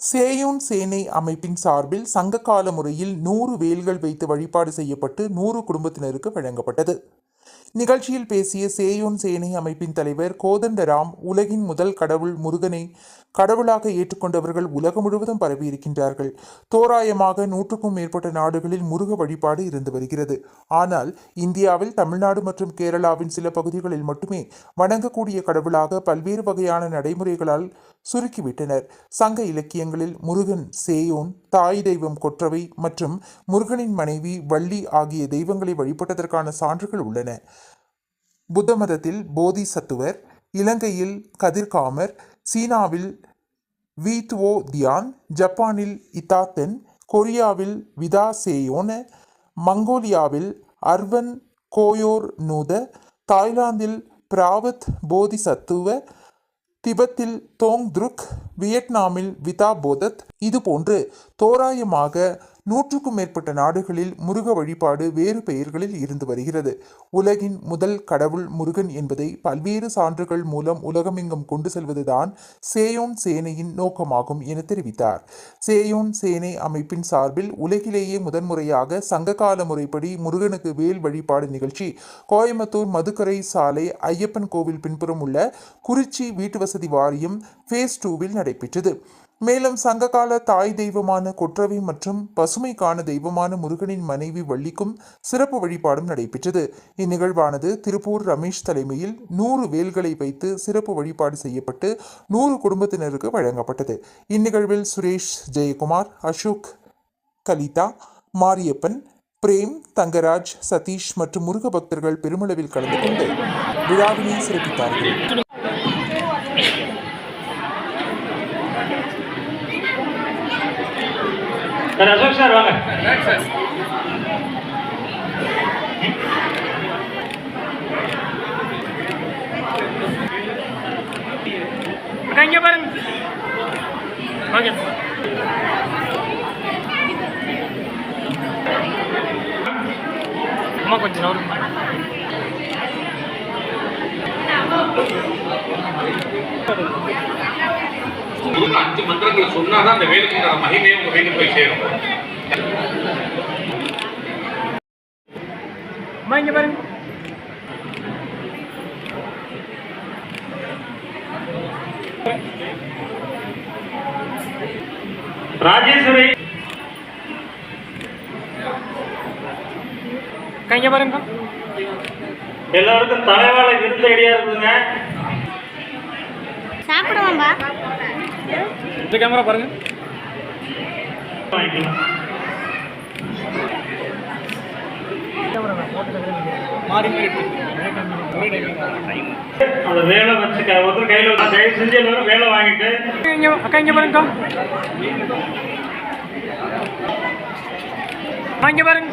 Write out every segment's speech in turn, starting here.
சேயோன் சேனை அமைப்பின் சார்பில் சங்ககால முறையில் நூறு வேல்கள் வைத்து வழிபாடு செய்யப்பட்டு நூறு குடும்பத்தினருக்கு வழங்கப்பட்டது. நிகழ்ச்சியில் பேசிய சேயோன் சேனை அமைப்பின் தலைவர் கோதண்டராம் உலகின் முதல் கடவுள் முருகனை கடவுளாக ஏற்றுக்கொண்டவர்கள் உலகம் முழுவதும் பரவியிருக்கின்றார்கள். தோராயமாக நூற்றுக்கும் மேற்பட்ட நாடுகளில் முருக வழிபாடு இருந்து வருகிறது. ஆனால் இந்தியாவில் தமிழ்நாடு மற்றும் கேரளாவின் சில பகுதிகளில் மட்டுமே வணங்கக்கூடிய கடவுளாக பல்வேறு வகையான நடைமுறைகளால் சுருக்கிவிட்டனர். சங்க இலக்கியங்களில் முருகன் சேயோன் தாய் தெய்வம் கொற்றவை மற்றும் முருகனின் மனைவி வள்ளி ஆகிய தெய்வங்களை வழிபட்டதற்கான சான்றுகள் உள்ளன. புத்த மதத்தில் போதிசத்துவர் இலங்கையில் கதிர்காமர் சீனாவில் வீத்வோ தியான் ஜப்பானில் இத்தாத்தன் கொரியாவில் விதா சேயோன மங்கோலியாவில் அர்வன் கோயோர் நூத தாய்லாந்தில் பிராவத் போதிசத்துவ തിബത്തിൽ തോങ് ദ്രുക് வியட்நாமில் விதா போதத் இதுபோன்று தோராயமாக நூற்றுக்கும் மேற்பட்ட நாடுகளில் முருக வழிபாடு வேறு பெயர்களில் இருந்து வருகிறது. உலகின் முதல் கடவுள் முருகன் என்பதை பல்வேறு சான்றுகள் மூலம் உலகமெங்கும் கொண்டு செல்வதுதான் சேயோன் சேனையின் நோக்கமாகும் என தெரிவித்தார். சேயோன் சேனை அமைப்பின் சார்பில் உலகிலேயே முதன்முறையாக சங்ககால முறைப்படி முருகனுக்கு வேல் வழிபாடு நிகழ்ச்சி கோயம்புத்தூர் மதுக்கரை சாலை ஐயப்பன் கோவில் பின்புறம் உள்ள குறிச்சி வீட்டு வசதி வாரியம் ஃபேஸ் டூவில் நடைபெற்றது. மேலும் சங்ககால தாய் தெய்வமான குற்றவை மற்றும் பசுமைக்கான தெய்வமான முருகனின் மனைவி வள்ளிக்கும் சிறப்பு வழிபாடும் நடைபெற்றது. இந்நிகழ்வானது திருப்பூர் ரமேஷ் தலைமையில் நூறு வேல்களை வைத்து சிறப்பு வழிபாடு செய்யப்பட்டு நூறு குடும்பத்தினருக்கு வழங்கப்பட்டது. இந்நிகழ்வில் சுரேஷ் ஜெயக்குமார் அசோக் கலிதா மாரியப்பன் பிரேம் தங்கராஜ் சதீஷ் மற்றும் முருக பக்தர்கள் பெருமளவில் கலந்து கொண்டு விழாவினை சிறப்பித்தார்கள். சார் அசோக் சார் வாங்க. இங்க பாருங்க. ஓகே. அம்மா கொஞ்சம் நவருங்க. முருகன் அஞ்சு மந்திரங்களை சொன்னாதான் அந்த வேலுக்குங்கிற மகிமையை உங்க வீட்டுக்கு போய் சேரும். இங்க பாருங்க. ராஜேஸ்வரி. அக்கா, இங்க பாருங்க. எல்லாருக்கும் தலைவாழை விருந்து ரெடியா இருக்குதுங்க. சாப்பிடுவோம்பா. இந்த கேமரா பாருங்க. வேலை வச்சு க- ஒருத்தர் கையில் தயவு செஞ்சு எல்லாரும் வேலை வாங்கிட்டு. அக்கா இங்க பாருங்க இங்க பாருங்க.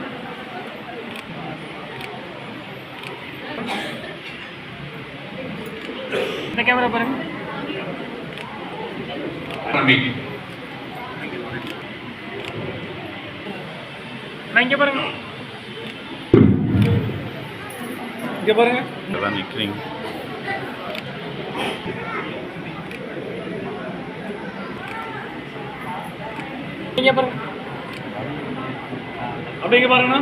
இந்த கேமரா பாருங்க. நான் இங்க பாருங்க. இங்க பாருங்க. இங்க பாருங்க. அப்படி இங்க பாருங்கண்ணா